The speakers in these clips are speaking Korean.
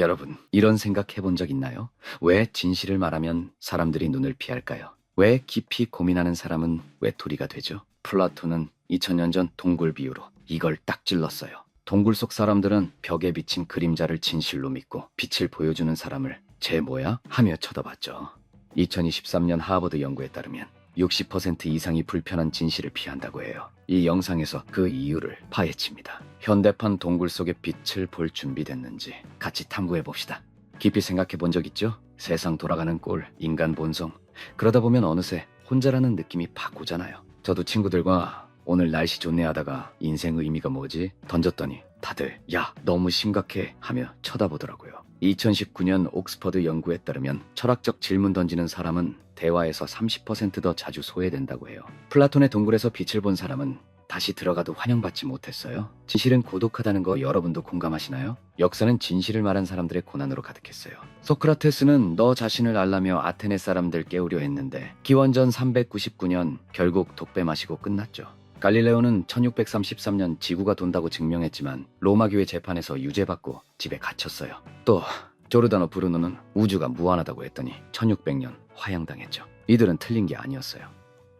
여러분, 이런 생각 해본 적 있나요? 왜 진실을 말하면 사람들이 눈을 피할까요? 왜 깊이 고민하는 사람은 외톨이가 되죠? 플라톤은 2000년 전 동굴 비유로 이걸 딱 찔렀어요. 동굴 속 사람들은 벽에 비친 그림자를 진실로 믿고 빛을 보여주는 사람을 쟤 뭐야? 하며 쳐다봤죠. 2023년 하버드 연구에 따르면 60% 이상이 불편한 진실을 피한다고 해요. 이 영상에서 그 이유를 파헤칩니다. 현대판 동굴 속의 빛을 볼 준비됐는지 같이 탐구해 봅시다. 깊이 생각해 본 적 있죠? 세상 돌아가는 꼴, 인간 본성. 그러다 보면 어느새 혼자라는 느낌이 팍 오잖아요. 저도 친구들과 오늘 날씨 좋네 하다가 인생 의미가 뭐지? 던졌더니 다들 야 너무 심각해 하며 쳐다보더라고요. 2019년 옥스퍼드 연구에 따르면 철학적 질문 던지는 사람은 대화에서 30%더 자주 소외된다고 해요. 플라톤의 동굴에서 빛을 본 사람은 다시 들어가도 환영받지 못했어요. 진실은 고독하다는 거 여러분도 공감하시나요? 역사는 진실을 말한 사람들의 고난으로 가득했어요. 소크라테스는 너 자신을 알라며 아테네 사람들 깨우려 했는데 기원전 399년 결국 독배 마시고 끝났죠. 갈릴레오는 1633년 지구가 돈다고 증명했지만 로마 교회 재판에서 유죄받고 집에 갇혔어요. 또 조르다노 브루노는 우주가 무한하다고 했더니 1600년 화양당했죠. 이들은 틀린 게 아니었어요.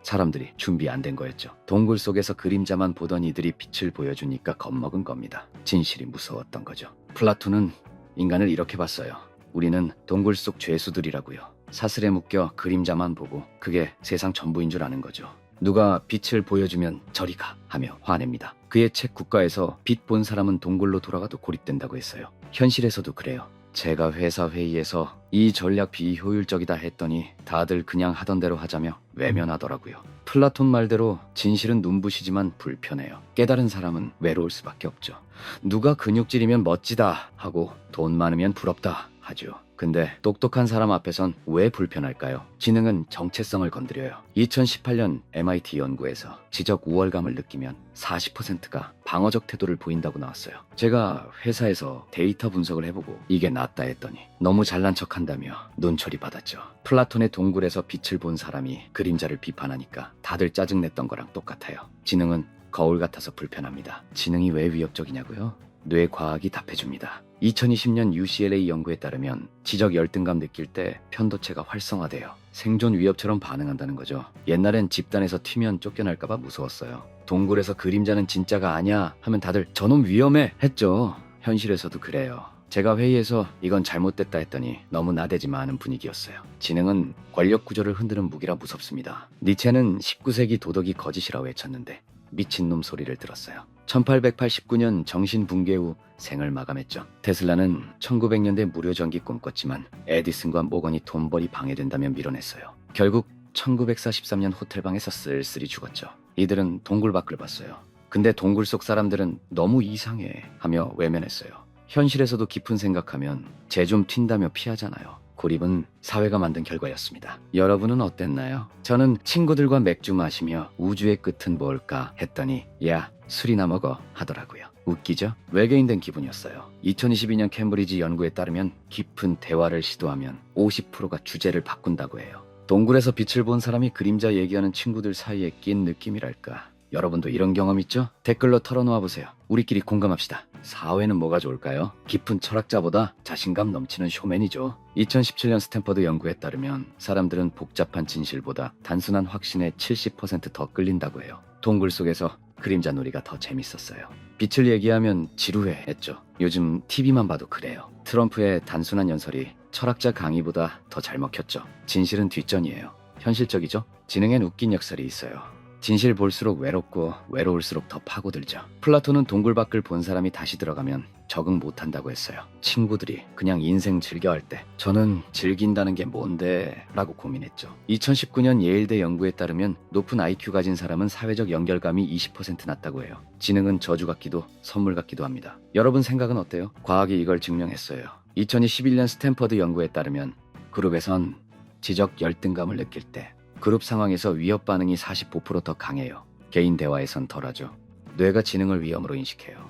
사람들이 준비 안 된 거였죠. 동굴 속에서 그림자만 보던 이들이 빛을 보여주니까 겁먹은 겁니다. 진실이 무서웠던 거죠. 플라톤은 인간을 이렇게 봤어요. 우리는 동굴 속 죄수들이라고요. 사슬에 묶여 그림자만 보고 그게 세상 전부인 줄 아는 거죠. 누가 빛을 보여주면 저리 가 하며 화냅니다. 그의 책 국가에서 빛 본 사람은 동굴로 돌아가도 고립된다고 했어요. 현실에서도 그래요. 제가 회사 회의에서 이 전략 비효율적이다 했더니 다들 그냥 하던 대로 하자며 외면하더라고요. 플라톤 말대로 진실은 눈부시지만 불편해요. 깨달은 사람은 외로울 수밖에 없죠. 누가 근육질이면 멋지다 하고 돈 많으면 부럽다 하죠. 근데 똑똑한 사람 앞에선 왜 불편할까요? 지능은 정체성을 건드려요. 2018년 MIT 연구에서 지적 우월감을 느끼면 40%가 방어적 태도를 보인다고 나왔어요. 제가 회사에서 데이터 분석을 해보고 이게 낫다 했더니 너무 잘난 척 한다며 눈초리 받았죠. 플라톤의 동굴에서 빛을 본 사람이 그림자를 비판하니까 다들 짜증냈던 거랑 똑같아요. 지능은 거울 같아서 불편합니다. 지능이 왜 위협적이냐고요? 뇌 과학이 답해줍니다. 2020년 UCLA 연구에 따르면 지적 열등감 느낄 때 편도체가 활성화돼요. 생존 위협처럼 반응한다는 거죠. 옛날엔 집단에서 튀면 쫓겨날까봐 무서웠어요. 동굴에서 그림자는 진짜가 아니야 하면 다들 저놈 위험해 했죠. 현실에서도 그래요. 제가 회의에서 이건 잘못됐다 했더니 너무 나대지 마는 분위기였어요. 지능은 권력 구조를 흔드는 무기라 무섭습니다. 니체는 19세기 도덕이 거짓이라고 외쳤는데 미친놈 소리를 들었어요. 1889년 정신 붕괴 후 생을 마감했죠. 테슬라는 1900년대 무료 전기 꿈꿨지만 에디슨과 모건이 돈벌이 방해된다며 밀어냈어요. 결국 1943년 호텔방에서 쓸쓸히 죽었죠. 이들은 동굴 밖을 봤어요. 근데 동굴 속 사람들은 너무 이상해 하며 외면했어요. 현실에서도 깊은 생각하면 쟤좀 튄다며 피하잖아요. 고립은 사회가 만든 결과였습니다. 여러분은 어땠나요? 저는 친구들과 맥주 마시며 우주의 끝은 뭘까 했더니 야 술이나 먹어 하더라고요. 웃기죠? 외계인 된 기분이었어요. 2022년 캠브리지 연구에 따르면 깊은 대화를 시도하면 50%가 주제를 바꾼다고 해요. 동굴에서 빛을 본 사람이 그림자 얘기하는 친구들 사이에 낀 느낌이랄까. 여러분도 이런 경험 있죠? 댓글로 털어놓아 보세요. 우리끼리 공감합시다. 사회는 뭐가 좋을까요? 깊은 철학자보다 자신감 넘치는 쇼맨이죠. 2017년 스탠퍼드 연구에 따르면 사람들은 복잡한 진실보다 단순한 확신에 70%더 끌린다고 해요. 동굴 속에서 그림자 놀이가 더 재밌었어요. 빛을 얘기하면 지루해 했죠. 요즘 TV만 봐도 그래요. 트럼프의 단순한 연설이 철학자 강의보다 더 잘 먹혔죠. 진실은 뒷전이에요. 현실적이죠? 지능엔 웃긴 역설이 있어요. 진실 볼수록 외롭고 외로울수록 더 파고들죠. 플라톤은 동굴 밖을 본 사람이 다시 들어가면 적응 못한다고 했어요. 친구들이 그냥 인생 즐겨 할 때 저는 즐긴다는 게 뭔데 라고 고민했죠. 2019년 예일대 연구에 따르면 높은 IQ 가진 사람은 사회적 연결감이 20% 낮다고 해요. 지능은 저주 같기도 선물 같기도 합니다. 여러분 생각은 어때요? 과학이 이걸 증명했어요. 2021년 스탠퍼드 연구에 따르면 그룹에선 지적 열등감을 느낄 때 그룹 상황에서 위협 반응이 45%더 강해요. 개인 대화에선 덜하죠. 뇌가 지능을 위험으로 인식해요.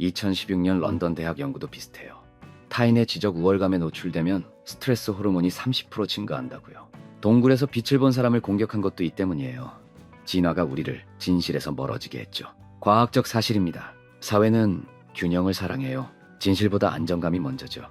2016년 런던 대학 연구도 비슷해요. 타인의 지적 우월감에 노출되면 스트레스 호르몬이 30% 증가한다고요. 동굴에서 빛을 본 사람을 공격한 것도 이 때문이에요. 진화가 우리를 진실에서 멀어지게 했죠. 과학적 사실입니다. 사회는 균형을 사랑해요. 진실보다 안정감이 먼저죠.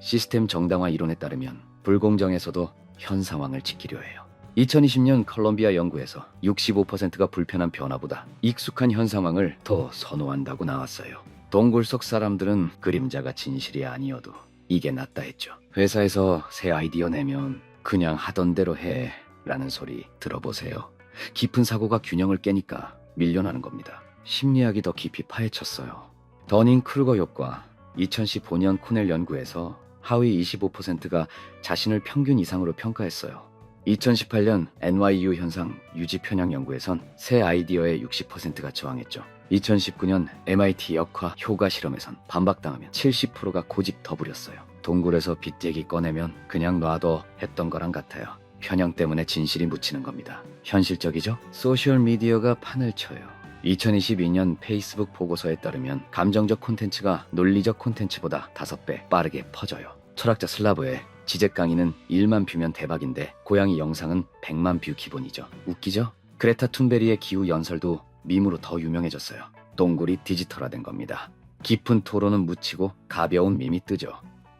시스템 정당화 이론에 따르면 불공정에서도 현 상황을 지키려 해요. 2020년 컬럼비아 연구에서 65%가 불편한 변화보다 익숙한 현 상황을 더 선호한다고 나왔어요. 동굴 속 사람들은 그림자가 진실이 아니어도 이게 낫다 했죠. 회사에서 새 아이디어 내면 그냥 하던 대로 해 라는 소리 들어보세요. 깊은 사고가 균형을 깨니까 밀려나는 겁니다. 심리학이 더 깊이 파헤쳤어요. 더닝 크루거 효과 2015년 코넬 연구에서 하위 25%가 자신을 평균 이상으로 평가했어요. 2018년 NYU 현상 유지 편향 연구에선 새 아이디어의 60%가 저항했죠. 2019년 MIT 역화 효과 실험에선 반박당하면 70%가 고집 더 부렸어요. 동굴에서 빗대기 꺼내면 그냥 놔둬 했던 거랑 같아요. 편향 때문에 진실이 묻히는 겁니다. 현실적이죠? 소셜 미디어가 판을 쳐요. 2022년 페이스북 보고서에 따르면 감정적 콘텐츠가 논리적 콘텐츠보다 5배 빠르게 퍼져요. 철학자 슬라브의 지적 강의는 1만 뷰면 대박인데 고양이 영상은 100만 뷰 기본이죠. 웃기죠? 그레타 툰베리의 기후 연설도 밈으로 더 유명해졌어요. 동굴이 디지털화된 겁니다. 깊은 토론은 묻히고 가벼운 밈이 뜨죠.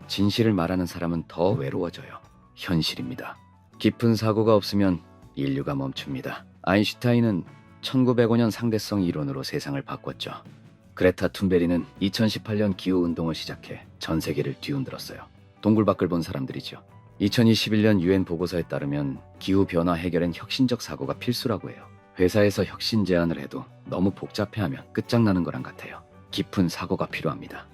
진실을 말하는 사람은 더 외로워져요. 현실입니다. 깊은 사고가 없으면 인류가 멈춥니다. 아인슈타인은 1905년 상대성 이론으로 세상을 바꿨죠. 그레타 툰베리는 2018년 기후 운동을 시작해 전 세계를 뒤흔들었어요. 동굴 밖을 본 사람들이죠. 2021년 유엔 보고서에 따르면 기후 변화 해결엔 혁신적 사고가 필수라고 해요. 회사에서 혁신 제안을 해도 너무 복잡해하면 끝장나는 거랑 같아요. 깊은 사고가 필요합니다.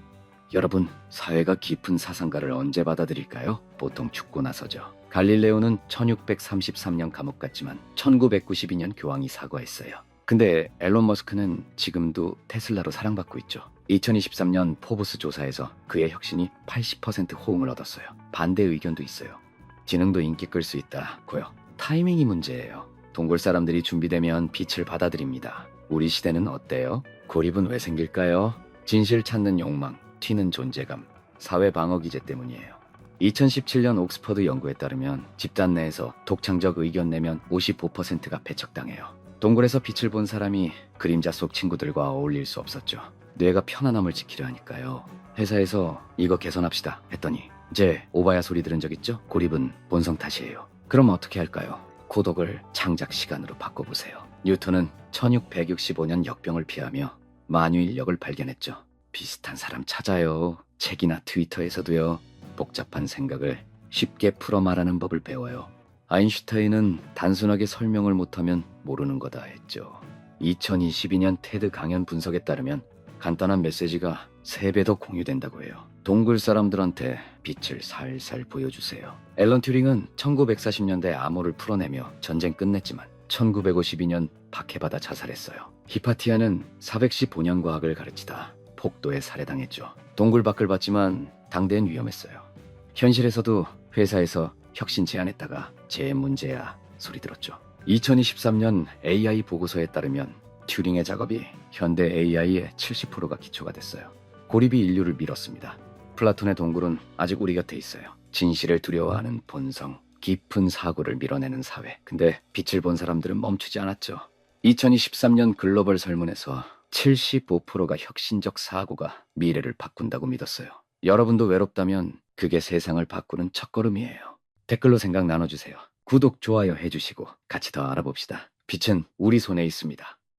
여러분, 사회가 깊은 사상가를 언제 받아들일까요? 보통 죽고 나서죠. 갈릴레오는 1633년 감옥 갔지만 1992년 교황이 사과했어요. 근데 앨런 머스크는 지금도 테슬라로 사랑받고 있죠. 2023년 포브스 조사에서 그의 혁신이 80% 호응을 얻었어요. 반대 의견도 있어요. 지능도 인기 끌 수 있다고요. 타이밍이 문제예요. 동굴 사람들이 준비되면 빛을 받아들입니다. 우리 시대는 어때요? 고립은 왜 생길까요? 진실 찾는 욕망, 튀는 존재감, 사회 방어 기제 때문이에요. 2017년 옥스퍼드 연구에 따르면 집단 내에서 독창적 의견 내면 55%가 배척당해요. 동굴에서 빛을 본 사람이 그림자 속 친구들과 어울릴 수 없었죠. 뇌가 편안함을 지키려 하니까요. 회사에서 이거 개선합시다 했더니 이제 오바야 소리 들은 적 있죠? 고립은 본성 탓이에요. 그럼 어떻게 할까요? 고독을 창작 시간으로 바꿔보세요. 뉴턴은 1665년 역병을 피하며 만유인력을 발견했죠. 비슷한 사람 찾아요. 책이나 트위터에서도요. 복잡한 생각을 쉽게 풀어 말하는 법을 배워요. 아인슈타인은 단순하게 설명을 못하면 모르는 거다 했죠. 2022년 테드 강연 분석에 따르면 간단한 메시지가 3배 더 공유된다고 해요. 동굴 사람들한테 빛을 살살 보여주세요. 앨런 튜링은 1940년대 암호를 풀어내며 전쟁 끝냈지만 1952년 박해받아 자살했어요. 히파티아는 415년 과학을 가르치다 폭도에 살해당했죠. 동굴 밖을 봤지만 당대엔 위험했어요. 현실에서도 회사에서 혁신 제안했다가 제 문제야 소리 들었죠. 2023년 AI 보고서에 따르면 튜링의 작업이 현대 AI의 70%가 기초가 됐어요. 고립이 인류를 밀었습니다. 플라톤의 동굴은 아직 우리 곁에 있어요. 진실을 두려워하는 본성, 깊은 사고를 밀어내는 사회. 근데 빛을 본 사람들은 멈추지 않았죠. 2023년 글로벌 설문에서 75%가 혁신적 사고가 미래를 바꾼다고 믿었어요. 여러분도 외롭다면 그게 세상을 바꾸는 첫걸음이에요. 댓글로 생각 나눠주세요. 구독, 좋아요 해주시고 같이 더 알아봅시다. 빛은 우리 손에 있습니다.